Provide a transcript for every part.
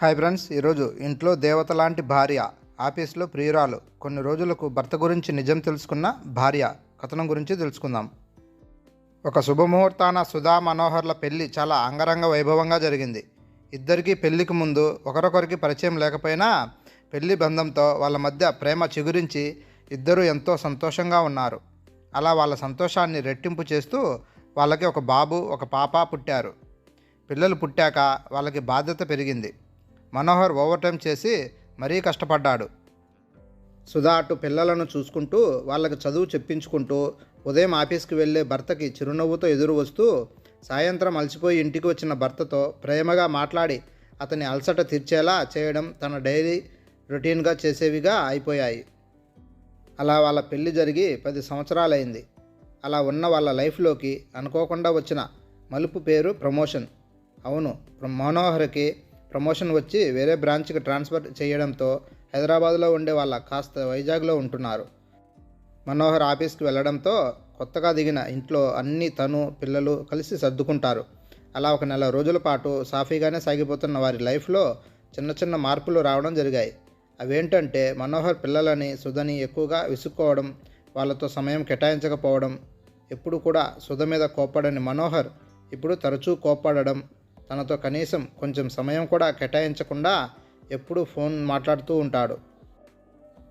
Hi friends ఈరోజు ఇంట్లో దేవత లాంటి భార్య ఆఫీస్లో ప్రియురాలు కొన్ని రోజులకు భర్త గురించి నిజం తెలుసుకున్న భార్య కథనం గురించి తెలుసుకుందాం. ఒక శుభముహూర్తాన సుధా మనోహర్ల పెళ్ళి చాలా అంగరంగ వైభవంగా జరిగింది. ఇద్దరికీ పెళ్ళికి ముందు ఒకరొకరికి పరిచయం లేకపోయినా పెళ్ళి బంధంతో వాళ్ళ మధ్య ప్రేమ చిగురించి ఇద్దరూ ఎంతో సంతోషంగా ఉన్నారు. అలా వాళ్ళ సంతోషాన్ని రెట్టింపు చేస్తూ వాళ్ళకి ఒక బాబు ఒక పాప పుట్టారు. పిల్లలు పుట్టాక వాళ్ళకి బాధ్యత పెరిగింది. మనోహర్ ఓవర్టైమ్ చేసి మరీ కష్టపడ్డాడు. సుధా అటు పిల్లలను చూసుకుంటూ వాళ్ళకి చదువు చెప్పించుకుంటూ ఉదయం ఆఫీస్కి వెళ్ళే భర్తకి చిరునవ్వుతో ఎదురు వస్తూ సాయంత్రం అలసిపోయి ఇంటికి వచ్చిన భర్తతో ప్రేమగా మాట్లాడి అతని అలసట తీర్చేలా చేయడం తన డైలీ రొటీన్గా చేసేవిగా అయిపోయాయి. అలా వాళ్ళ పెళ్ళి జరిగి పది సంవత్సరాలైంది. అలా ఉన్న వాళ్ళ లైఫ్లోకి అనుకోకుండా వచ్చిన మలుపు పేరు ప్రమోషన్. అవును మనోహర్కి ప్రమోషన్ వచ్చి వేరే బ్రాంచ్కి ట్రాన్స్ఫర్ చేయడంతో హైదరాబాద్లో ఉండే వాళ్ళ కాస్త వైజాగ్లో ఉంటున్నారు. మనోహర్ ఆఫీస్కి వెళ్ళడంతో కొత్తగా దిగిన ఇంట్లో అన్ని తను పిల్లలు కలిసి సర్దుకుంటారు. అలా ఒక నెల రోజుల పాటు సాఫీగానే సాగిపోతున్న వారి లైఫ్లో చిన్న చిన్న మార్పులు రావడం జరిగాయి. అవేంటంటే మనోహర్ పిల్లలని సుధని ఎక్కువగా విసుక్కోవడం వాళ్ళతో సమయం కేటాయించకపోవడం ఎప్పుడు కూడా సుధ మీద కోప్పడని మనోహర్ ఇప్పుడు తరచూ కోప్పడడం తనతో కనీసం కొంచెం సమయం కూడా కేటాయించకుండా ఎప్పుడూ ఫోన్ మాట్లాడుతూ ఉంటాడు.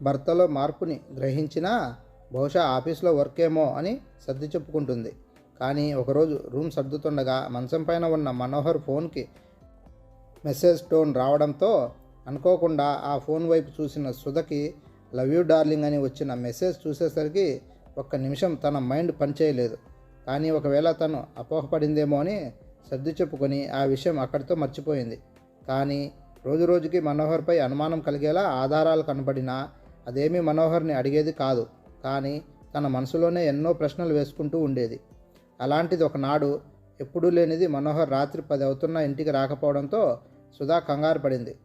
భర్తలో మార్పుని గ్రహించినా బహుశా ఆఫీస్లో వర్క్ ఏమో అని సర్ది చెప్పుకుంటుంది. కానీ ఒకరోజు రూమ్ సర్దుతుండగా మంచం పైన ఉన్న మనోహర్ ఫోన్కి మెసేజ్ టోన్ రావడంతో అనుకోకుండా ఆ ఫోన్ వైపు చూసిన సుధకి లవ్ యూ డార్లింగ్ అని వచ్చిన మెసేజ్ చూసేసరికి ఒక్క నిమిషం తన మైండ్ పనిచేయలేదు. కానీ ఒకవేళ తను అపోహపడిందేమో అని సర్ది చెప్పుకొని ఆ విషయం అక్కడితో మర్చిపోయింది. కానీ రోజు రోజుకి మనోహర్పై అనుమానం కలిగేలా ఆధారాలు కనపడినా అదేమీ మనోహర్ని అడిగేది కాదు. కానీ తన మనసులోనే ఎన్నో ప్రశ్నలు వేసుకుంటూ ఉండేది. అలాంటిది ఒకనాడు ఎప్పుడూ లేనిది మనోహర్ రాత్రి పది అవుతున్న ఇంటికి రాకపోవడంతో సుధా కంగారు పడింది.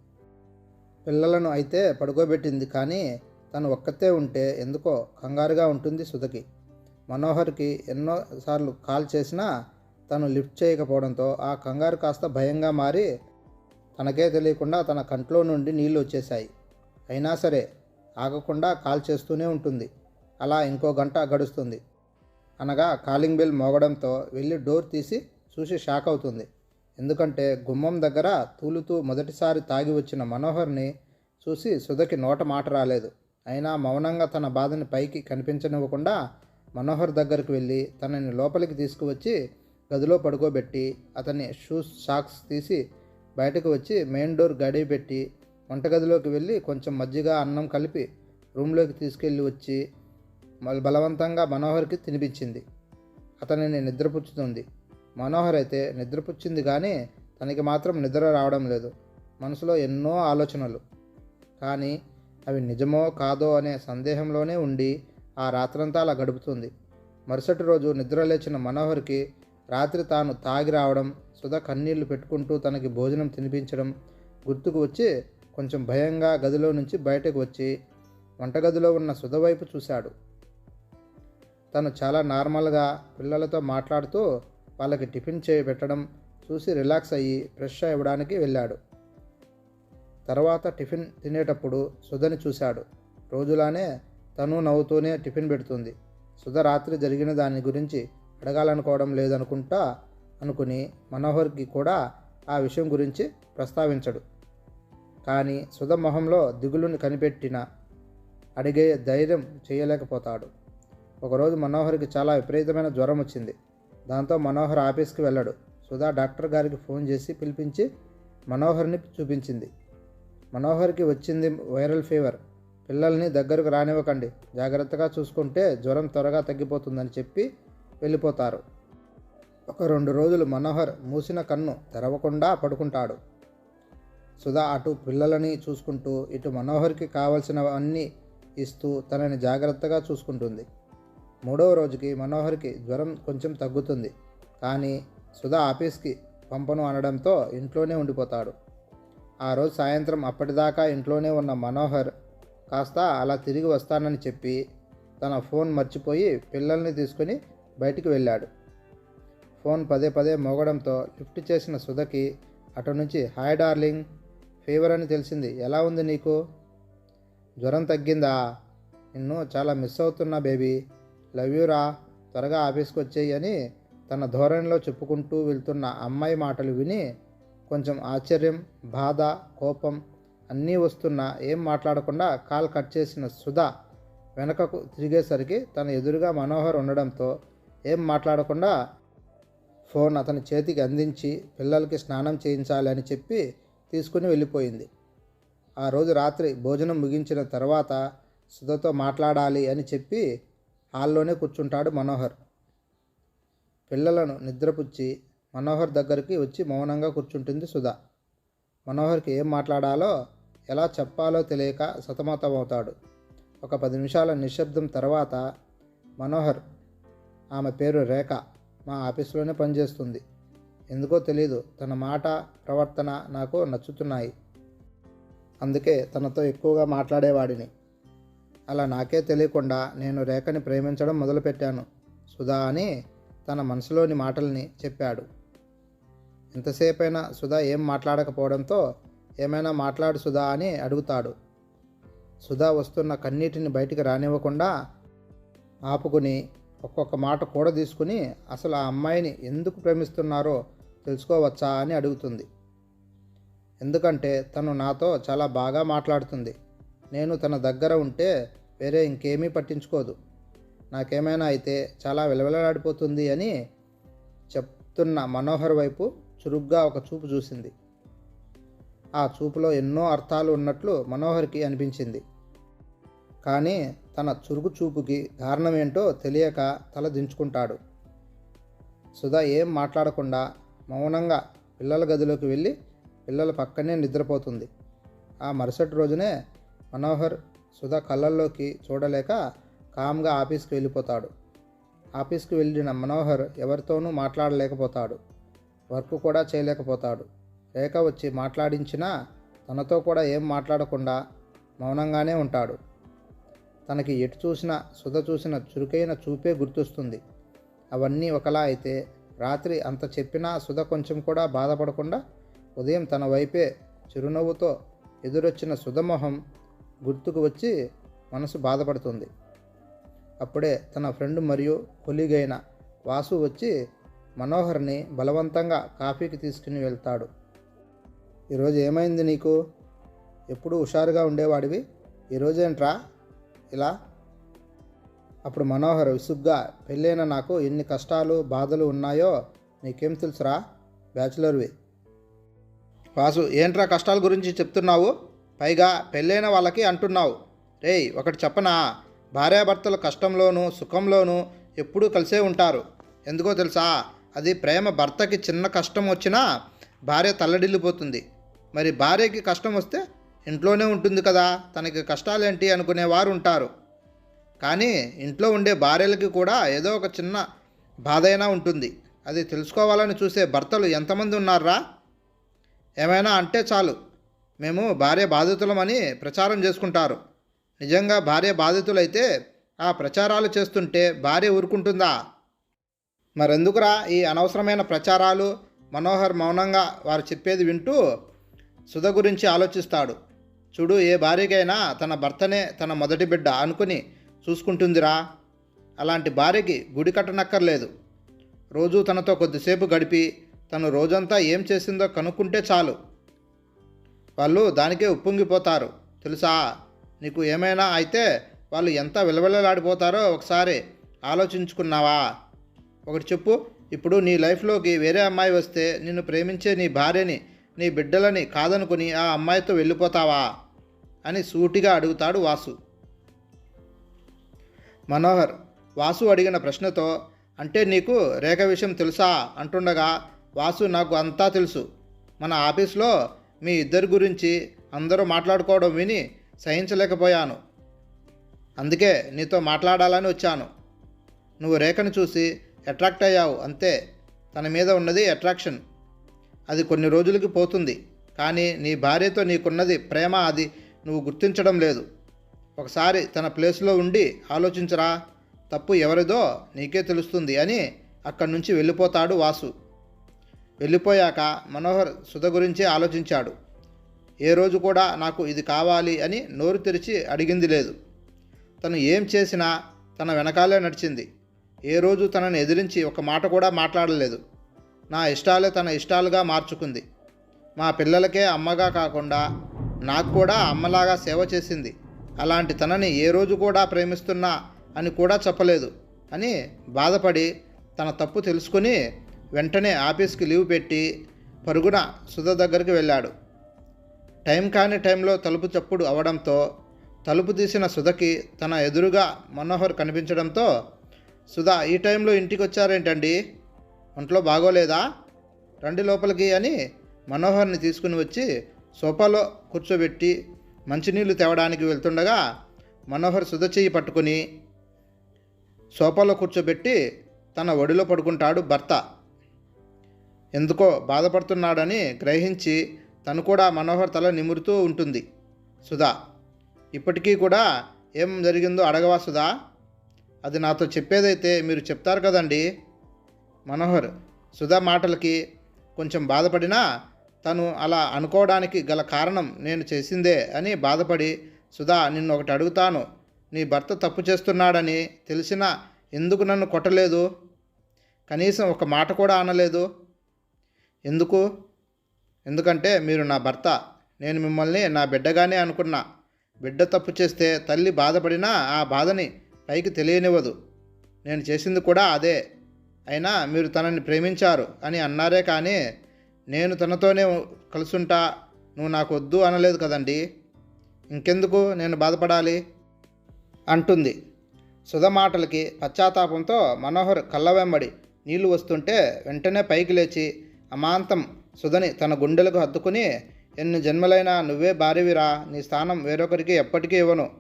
పిల్లలను అయితే పడుకోబెట్టింది కానీ తను ఒక్కతే ఉంటే ఎందుకో కంగారుగా ఉంటుంది సుధకి. మనోహర్కి ఎన్నోసార్లు కాల్ చేసినా తను లిఫ్ట్ చేయకపోవడంతో ఆ కంగారు కాస్త భయంగా మారి తనకే తెలియకుండా తన కంట్లో నుండి నీళ్ళు వచ్చేశాయి. అయినా సరే ఆగకుండా కాల్ చేస్తూనే ఉంటుంది. అలా ఇంకో గంట గడుస్తుంది. అనగా కాలింగ్ బెల్ మోగడంతో వెళ్ళి డోర్ తీసి చూసి షాక్ అవుతుంది. ఎందుకంటే గుమ్మం దగ్గర తూలుతూ మొదటిసారి తాగి వచ్చిన మనోహర్ని చూసి సుధకి నోట మాట రాలేదు. అయినా మౌనంగా తన బాధని పైకి కనిపించనివ్వకుండా మనోహర్ దగ్గరికి వెళ్ళి తనని లోపలికి తీసుకువచ్చి గదిలో పడుకోబెట్టి అతని షూస్ సాక్స్ తీసి బయటకు వచ్చి మెయిన్ డోర్ గడి పెట్టి వంటగదిలోకి వెళ్ళి కొంచెం మజ్జిగ అన్నం కలిపి రూమ్లోకి తీసుకెళ్ళి వచ్చి మళ్ళీ బలవంతంగా మనోహర్కి తినిపించింది. అతనిని నిద్రపుచ్చుతుంది. మనోహర్ అయితే నిద్రపుచ్చింది కానీ తనకి మాత్రం నిద్ర రావడం లేదు. మనసులో ఎన్నో ఆలోచనలు. కానీ అవి నిజమో కాదో అనే సందేహంలోనే ఉండి ఆ రాత్రంతా అలా గడుపుతుంది. మరుసటి రోజు నిద్ర లేచిన మనోహర్కి రాత్రి తాను తాగి రావడం సుధ కన్నీళ్ళు పెట్టుకుంటూ తనకి భోజనం తినిపించడం గుర్తుకు వచ్చి కొంచెం భయంగా గదిలో నుంచి బయటకు వచ్చి వంటగదిలో ఉన్న సుధ వైపు చూశాడు. తను చాలా నార్మల్గా పిల్లలతో మాట్లాడుతూ వాళ్ళకి టిఫిన్ చేయి పెట్టడం చూసి రిలాక్స్ అయ్యి ఫ్రెష్ అవ్వడానికి వెళ్ళాడు. తర్వాత టిఫిన్ తినేటప్పుడు సుధని చూశాడు. రోజులానే తను నవ్వుతూనే టిఫిన్ పెడుతుంది. సుధ రాత్రి జరిగిన దాని గురించి అడగాలనుకోవడం లేదనుకుంటా అనుకుని మనోహర్కి కూడా ఆ విషయం గురించి ప్రస్తావించడు. కానీ సుధ మొహంలో దిగులుని కనిపెట్టిన అడిగే ధైర్యం చేయలేకపోతాడు. ఒకరోజు మనోహర్కి చాలా విపరీతమైన జ్వరం వచ్చింది. దాంతో మనోహర్ ఆఫీస్కి వెళ్ళాడు. సుధా డాక్టర్ గారికి ఫోన్ చేసి పిలిపించి మనోహర్ని చూపించింది. మనోహర్కి వచ్చింది వైరల్ ఫీవర్. పిల్లల్ని దగ్గరకు రానివ్వకండి. జాగ్రత్తగా చూసుకుంటే జ్వరం త్వరగా తగ్గిపోతుందని చెప్పి వెళ్ళిపోతారు. ఒక రెండు రోజులు మనోహర్ మూసిన కన్ను తెరవకుండా పడుకుంటాడు. సుధా అటు పిల్లలని చూసుకుంటూ ఇటు మనోహర్కి కావలసినవన్నీ ఇస్తూ తనని జాగ్రత్తగా చూసుకుంటుంది. మూడవ రోజుకి మనోహర్కి జ్వరం కొంచెం తగ్గుతుంది. కానీ సుధా ఆఫీస్కి పంపను అనడంతో ఇంట్లోనే ఉండిపోతాడు. ఆ రోజు సాయంత్రం అప్పటిదాకా ఇంట్లోనే ఉన్న మనోహర్ కాస్త అలా తిరిగి వస్తానని చెప్పి తన ఫోన్ మర్చిపోయి పిల్లల్ని తీసుకుని బయటికి వెళ్ళాడు. ఫోన్ పదే పదే మోగడంతో లిఫ్ట్ చేసిన సుధకి అటు నుంచి హాయ్ డార్లింగ్ ఫీవర్ అని తెలిసింది. ఎలా ఉంది నీకు? జ్వరం తగ్గిందా? నిన్ను చాలా మిస్ అవుతున్నా బేబీ. లవ్ యూ రా త్వరగా ఆఫీస్కి వచ్చేయి అని తన ధోరణిలో చెప్పుకుంటూ వెళ్తున్న అమ్మాయి మాటలు విని కొంచెం ఆశ్చర్యం బాధ కోపం అన్నీ వస్తున్నా. ఏం మాట్లాడకుండా కాల్ కట్ చేసిన సుధా వెనకకు తిరిగేసరికి తన ఎదురుగా మనోహర్ ఉండడంతో ఏం మాట్లాడకుండా ఫోన్ అతని చేతికి అందించి పిల్లలకి స్నానం చేయించాలి అని చెప్పి తీసుకుని వెళ్ళిపోయింది. ఆ రోజు రాత్రి భోజనం ముగించిన తర్వాత సుధతో మాట్లాడాలి అని చెప్పి హాల్లోనే కూర్చుంటాడు మనోహర్. పిల్లలను నిద్రపుచ్చి మనోహర్ దగ్గరికి వచ్చి మౌనంగా కూర్చుంటుంది సుధా. మనోహర్కి ఏం మాట్లాడాలో ఎలా చెప్పాలో తెలియక సతమతమవుతాడు. ఒక పది నిమిషాల నిశ్శబ్దం తర్వాత మనోహర్ ఆమె పేరు రేఖ. మా ఆఫీస్లోనే పనిచేస్తుంది. ఎందుకో తెలీదు. తన మాట ప్రవర్తన నాకు నచ్చుతున్నాయి. అందుకే తనతో ఎక్కువగా మాట్లాడేవాడిని. అలా నాకే తెలియకుండా నేను రేఖని ప్రేమించడం మొదలుపెట్టాను. సుధా అని తన మనసులోని మాటల్ని చెప్పాడు. ఎంతసేపైనా సుధా ఏం మాట్లాడకపోవడంతో ఏమైనా మాట్లాడు సుధా అని అడుగుతాడు. సుధా వస్తున్న కన్నీటిని బయటికి రానివ్వకుండా ఆపుకుని ఒక్కొక్క మాట కూడా తీసుకుని అసలు ఆ అమ్మాయిని ఎందుకు ప్రేమిస్తున్నారో తెలుసుకోవచ్చా అని అడుగుతుంది. ఎందుకంటే తను నాతో చాలా బాగా మాట్లాడుతుంది. నేను తన దగ్గర ఉంటే వేరే ఇంకేమీ పట్టించుకోదు. నాకేమైనా అయితే చాలా విలవిలలాడిపోతుంది అని చెప్తున్న మనోహర్ వైపు చురుగ్గా ఒక చూపు చూసింది. ఆ చూపులో ఎన్నో అర్థాలు ఉన్నట్లు మనోహర్కి అనిపించింది. కానీ తన చురుకు చూపుకి కారణమేంటో తెలియక తల దించుకుంటాడు. సుధా ఏం మాట్లాడకుండా మౌనంగా పిల్లల గదిలోకి వెళ్ళి పిల్లల పక్కనే నిద్రపోతుంది. ఆ మరుసటి రోజునే మనోహర్ సుధా కళ్ళల్లోకి చూడలేక కామ్గా ఆఫీస్కి వెళ్ళిపోతాడు. ఆఫీస్కి వెళ్ళిన మనోహర్ ఎవరితోనూ మాట్లాడలేకపోతాడు. వర్క్ కూడా చేయలేకపోతాడు. రేఖ వచ్చి మాట్లాడించినా తనతో కూడా ఏం మాట్లాడకుండా మౌనంగానే ఉంటాడు. తనకి ఎటు చూసినా సుధ చూసిన చురుకైన చూపే గుర్తొస్తుంది. అవన్నీ ఒకలా అయితే రాత్రి అంత చెప్పినా సుధ కొంచెం కూడా బాధపడకుండా ఉదయం తన వైపే చిరునవ్వుతో ఎదురొచ్చిన సుధమొహం గుర్తుకు వచ్చి మనసు బాధపడుతుంది. అప్పుడే తన ఫ్రెండ్ మరియు కొలిగైన వాసు వచ్చి మనోహర్ని బలవంతంగా కాఫీకి తీసుకుని వెళ్తాడు. ఈరోజు ఏమైంది నీకు? ఎప్పుడు హుషారుగా ఉండేవాడివి? ఈరోజేంట్రా? ఇలా? అప్పుడు మనోహర్ విసుగ్గా పెళ్ళైన నాకు ఎన్ని కష్టాలు బాధలు ఉన్నాయో నీకేం తెలుసురా బ్యాచులర్వి? వాసు ఏంట్రా కష్టాల గురించి చెప్తున్నావు? పైగా పెళ్ళైన వాళ్ళకి అంటున్నావు. రేయ్ ఒకటి చెప్పనా? భార్యాభర్తలు కష్టంలోనూ సుఖంలోనూ ఎప్పుడూ కలిసే ఉంటారు. ఎందుకో తెలుసా? అది ప్రేమ భర్తకి చిన్న కష్టం వచ్చినా భార్య తల్లడిల్లిపోతుంది. మరి భార్యకి కష్టం వస్తే ఇంట్లోనే ఉంటుంది కదా తనకి కష్టాలేంటి అనుకునేవారు ఉంటారు. కానీ ఇంట్లో ఉండే భార్యలకి కూడా ఏదో ఒక చిన్న బాధైనా ఉంటుంది. అది తెలుసుకోవాలని చూసే భర్తలు ఎంతమంది ఉన్నారా? ఏమైనా అంటే చాలు. మేము భార్య బాధితులమని ప్రచారం చేసుకుంటారు. నిజంగా భార్య బాధితులైతే ఆ ప్రచారాలు చేస్తుంటే భార్య ఊరుకుంటుందా? మరెందుకురా ఈ అనవసరమైన ప్రచారాలు? మనోహర్ మౌనంగా వారు చెప్పేది వింటూ సుధ గురించి ఆలోచిస్తాడు. చూడు ఏ భార్యకైనా తన భర్తనే తన మొదటి బిడ్డ అనుకుని చూసుకుంటుందిరా. అలాంటి భార్యకి గుడి కట్టనక్కర్లేదు. రోజు తనతో కొద్దిసేపు గడిపి తను రోజంతా ఏం చేసిందో కనుక్కుంటే చాలు. వాళ్ళు దానికే ఉప్పొంగిపోతారు. తెలుసా? నీకు ఏమైనా అయితే వాళ్ళు ఎంత విలవిలలాడిపోతారో ఒకసారి ఆలోచించుకున్నావా? ఒకటి చెప్పు ఇప్పుడు నీ లైఫ్లోకి వేరే అమ్మాయి వస్తే నిన్ను ప్రేమించే నీ భార్యని నీ బిడ్డలని కాదనుకుని ఆ అమ్మాయితో వెళ్ళిపోతావా? అని సూటిగా అడుగుతాడు వాసు. మనోహర్ వాసు అడిగిన ప్రశ్నతో అంటే నీకు రేఖ విషయం తెలుసా? అంటుండగా వాసు నాకు అంతా తెలుసు. మన ఆఫీస్లో మీ ఇద్దరి గురించి అందరూ మాట్లాడుకోవడం విని సహించలేకపోయాను. అందుకే నీతో మాట్లాడాలని వచ్చాను. నువ్వు రేఖను చూసి అట్రాక్ట్ అయ్యావు అంతే. తన మీద ఉన్నది అట్రాక్షన్. అది కొన్ని రోజులకి పోతుంది. కానీ నీ భార్యతో నీకున్నది ప్రేమ అది నువ్వు గుర్తించడం లేదు. ఒకసారి తన ప్లేస్లో ఉండి ఆలోచించరా తప్పు ఎవరిదో నీకే తెలుస్తుంది అని అక్కడి నుంచి వెళ్ళిపోతాడు వాసు. వెళ్ళిపోయాక మనోహర్ సుధ గురించే ఆలోచించాడు. ఏ రోజు కూడా నాకు ఇది కావాలి అని నోరు తెరిచి అడిగింది లేదు. తను ఏం చేసినా తన వెనకాలే నడిచింది. ఏ రోజు తనని ఎదిరించి ఒక మాట కూడా మాట్లాడలేదు. నా ఇష్టాలే తన ఇష్టాలుగా మార్చుకుంది. మా పిల్లలకే అమ్మగా కాకుండా నాకు కూడా అమ్మలాగా సేవ చేసింది. అలాంటి తనని ఏ రోజు కూడా ప్రేమిస్తున్నా అని కూడా చెప్పలేదు అని బాధపడి తన తప్పు తెలుసుకుని వెంటనే ఆఫీస్కి లీవ్ పెట్టి పరుగున సుధ దగ్గరికి వెళ్ళాడు. టైం కాని టైంలో తలుపు చప్పుడు అవడంతో తలుపు తీసిన సుధకి తన ఎదురుగా మనోహర్ కనిపించడంతో సుధా ఈ టైంలో ఇంటికి వచ్చారేంటండి ఒంట్లో బాగోలేదా? రండి లోపలికి అని మనోహర్ని తీసుకుని వచ్చి సోఫాలో కూర్చోబెట్టి మంచినీళ్ళు తేవడానికి వెళ్తుండగా మనోహర్ సుధ చెయ్యి పట్టుకుని సోఫాలో కూర్చోబెట్టి తన ఒడిలో పడుకుంటాడు భర్త. ఎందుకో బాధపడుతున్నాడని గ్రహించి తను కూడా మనోహర్ తల నిమురుతూ ఉంటుంది. సుధా ఇప్పటికీ కూడా ఏం జరిగిందో అడగవా సుధా? అది నాతో చెప్పేదైతే మీరు చెప్తారు కదండీ. మనోహర్ సుధా మాటలకి కొంచెం బాధపడినా తను అలా అనుకోవడానికి గల కారణం నేను చేసిందే అని బాధపడి సుధా నిన్ను ఒకటి అడుగుతాను. నీ భర్త తప్పు చేస్తున్నాడని తెలిసినా ఎందుకు నన్ను కొట్టలేదు? కనీసం ఒక మాట కూడా అనలేదు. ఎందుకు? ఎందుకంటే మీరు నా భర్త. నేను మిమ్మల్ని నా బిడ్డగానే అనుకున్నా. బిడ్డ తప్పు చేస్తే తల్లి బాధపడినా ఆ బాధని పైకి తెలియనివ్వదు. నేను చేసింది కూడా అదే. అయినా మీరు తనని ప్రేమించారు అని అన్నారే కానీ నేను తనతోనే కలుసుంటా నువ్వు నాకు వద్దు అనలేదు కదండి. ఇంకెందుకు నేను బాధపడాలి? అంటుంది. సుధ మాటలకి పశ్చాత్తాపంతో మనోహర్ కళ్ళ వెంబడి నీళ్ళు వస్తుంటే వెంటనే పైకి లేచి అమాంతం సుధని తన గుండెలకు హత్తుకుని ఎన్ని జన్మలైనా నువ్వే భార్యవిరా నీ స్థానం వేరొకరికి ఎప్పటికీ ఇవ్వను.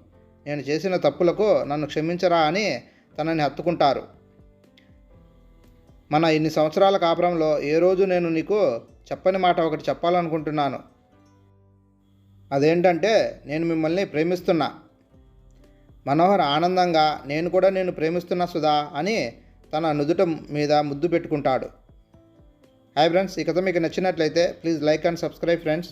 నేను చేసిన తప్పులకు నన్ను క్షమించరా అని తనని హత్తుకుంటారు. మన ఇన్ని సంవత్సరాల కాపురంలో ఏ రోజు నేను నీకు చెప్పని మాట ఒకటి చెప్పాలనుకుంటున్నాను? అదేంటంటే నేను మిమ్మల్ని ప్రేమిస్తున్నా. మనోహర్ ఆనందంగా నేను కూడా నేను ప్రేమిస్తున్నా సుధా అని తన నుదుట మీద ముద్దు పెట్టుకుంటాడు. హాయ్ ఫ్రెండ్స్ ఈ కథ మీకు నచ్చినట్లయితే please like and subscribe friends.